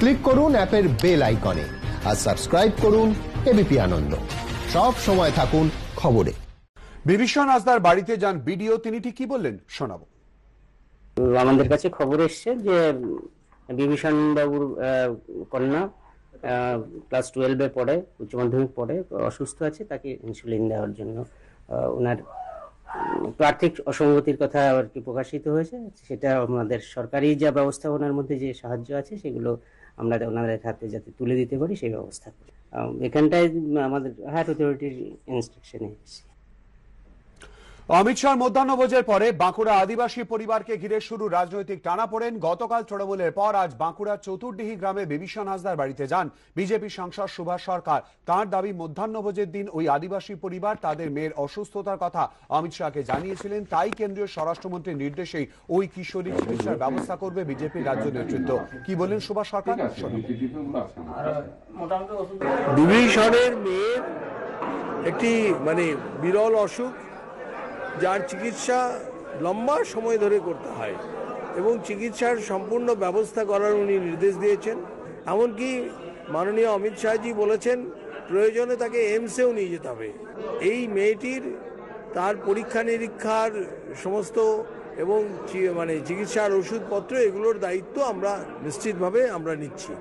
Click করুন অ্যাপের bell আইকনে আর সাবস্ক্রাইব করুন এবিপি আনন্দ। সব সময় থাকুন খবরে। বিভীষণ হাসদার বাড়িতে যান বিডিও তিনি ঠিক কি বললেন? শোনাবো। আমাদের কাছে খবর এসছে যে বিভীষণ বাবুর কন্যা ক্লাস টুয়েলভে পড়ে উচ্চ মাধ্যমিক পড়ে অসুস্থ আছে তাকে ইনসুলিন দেওয়ার জন্য ওনার আর্থিক অসঙ্গতির কথা আর কি প্রকাশিত হয়েছে। সেটা আমাদের সরকারি যা ব্যবস্থাপনার মধ্যে যে সাহায্য আছে সেগুলো আমরা ওনাদের হাতে যাতে তুলে দিতে পারি, সেই ব্যবস্থা এখানটায় আমাদের হায়ার অথরিটির ইনস্ট্রাকশনে এসেছি। অমিত শাহর মধ্যাহ্নভোজের পরে বাঁকুড়া আদিবাসী পরিবারকে ঘিরে শুরু রাজনৈতিক টানাপোড়েন গতকাল তৃণমূলের পর আজ বাঁকুড়ার চতুর্ডিহি গ্রামে বিভীষণ হাসদার বাড়িতে যান। বিজেপি সাংসদ সুভাষ সরকার তার দাবি, মধ্যাহ্নভোজের দিন ওই আদিবাসী পরিবার, তাদের মেয়ের অসুস্থতার কথা অমিত শাহকে জানিয়েছিলেন। তাই কেন্দ্রীয় স্বরাষ্ট্রমন্ত্রীর নির্দেশেই ওই কিশোরী চিকিৎসার ব্যবস্থা করবে বিজেপির রাজ্য নেতৃত্ব। কি বলেন সুভাষ সরকার? একটি মানে বিরল অসুখ। যার চিকিৎসা লম্বা সময় ধরে করতে হয় এবং চিকিৎসার সম্পূর্ণ ব্যবস্থা করার উনি নির্দেশ দিয়েছেন। এমনকি মাননীয় অমিত শাহজি বলেছেন, প্রয়োজনে তাকে এমসেও নিয়ে যেতে হবে। এই মেয়েটির তার পরীক্ষা নিরীক্ষার সমস্ত এবং মানে চিকিৎসার ওষুধপত্র এগুলোর দায়িত্ব আমরা নিশ্চিতভাবে আমরা নিচ্ছি।